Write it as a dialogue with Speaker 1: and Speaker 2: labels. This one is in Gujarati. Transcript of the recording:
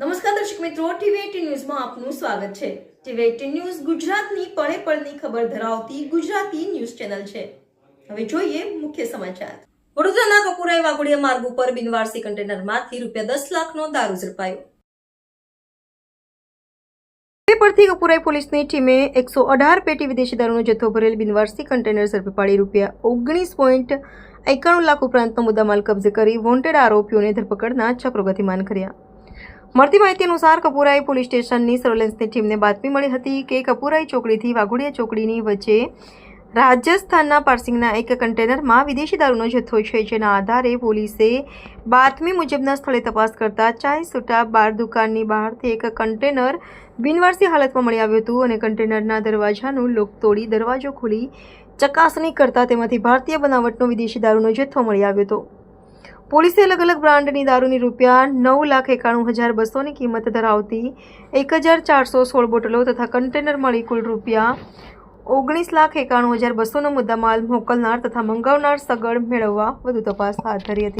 Speaker 1: નમસ્કાર દર્શક મિત્રો ટીવી એટીન ન્યૂઝમાં આપનું સ્વાગત છે. ટીવી ન્યૂઝ ગુજરાતની પળે પળની ખબર ધરાવતી ગુજરાતી ન્યૂઝ ચેનલ છે. હવે જોઈએ મુખ્ય સમાચાર. વડોદરાના કપુરાઈ વાઘોડિયા માર્ગ ઉપર બિનવારસી કન્ટેનરમાંથી રૂપિયા દસ લાખનો દારૂ ઝડપાયો. પરથી કપુરાઈ પોલીસની ટીમે એકસો અઢાર પેટી વિદેશી દારૂનો જથ્થો ભરેલ બિનવારસી કન્ટેનર ઝડપી પાડી રૂપિયા ઓગણીસ પોઈન્ટ એકાણું લાખ ઉપરાંતનો મુદ્દામાલ કબજે કરી વોન્ટેડ આરોપીઓને ધરપકડના ચક્રો ગતિમાન કર્યા. મળતી માહિતી અનુસાર કપુરાઈ પોલીસ સ્ટેશનની સર્વેલન્સની ટીમને બાતમી મળી હતી કે કપુરાઈ ચોકડીથી વાઘોડિયા ચોકડીની વચ્ચે રાજસ્થાનના પાર્સિંગના એક કન્ટેનરમાં વિદેશી દારૂનો જથ્થો છે, જેના આધારે પોલીસે બાતમી મુજબના સ્થળે તપાસ કરતા ચાય સુટા બાર દુકાનની બહારથી એક કન્ટેનર બિનવારસી હાલતમાં મળી આવ્યું હતું અને કન્ટેનરના દરવાજાનું લોક તોડી દરવાજો ખોલી ચકાસણી કરતા તેમાંથી ભારતીય બનાવટનો વિદેશી દારૂનો જથ્થો મળી આવ્યો હતો. પોલીસે અલગ અલગ બ્રાન્ડની દારૂની રૂપિયા નવ લાખ એકાણું હજાર બસોની કિંમત ધરાવતી એક હજાર ચારસો સોળ બોટલો તથા કન્ટેનર મળી કુલ રૂપિયા ઓગણીસ લાખ એકાણું હજાર બસોનો મુદ્દામાલ મોકલનાર તથા મંગાવનાર સગડ મેળવવા વધુ તપાસ હાથ ધરી હતી.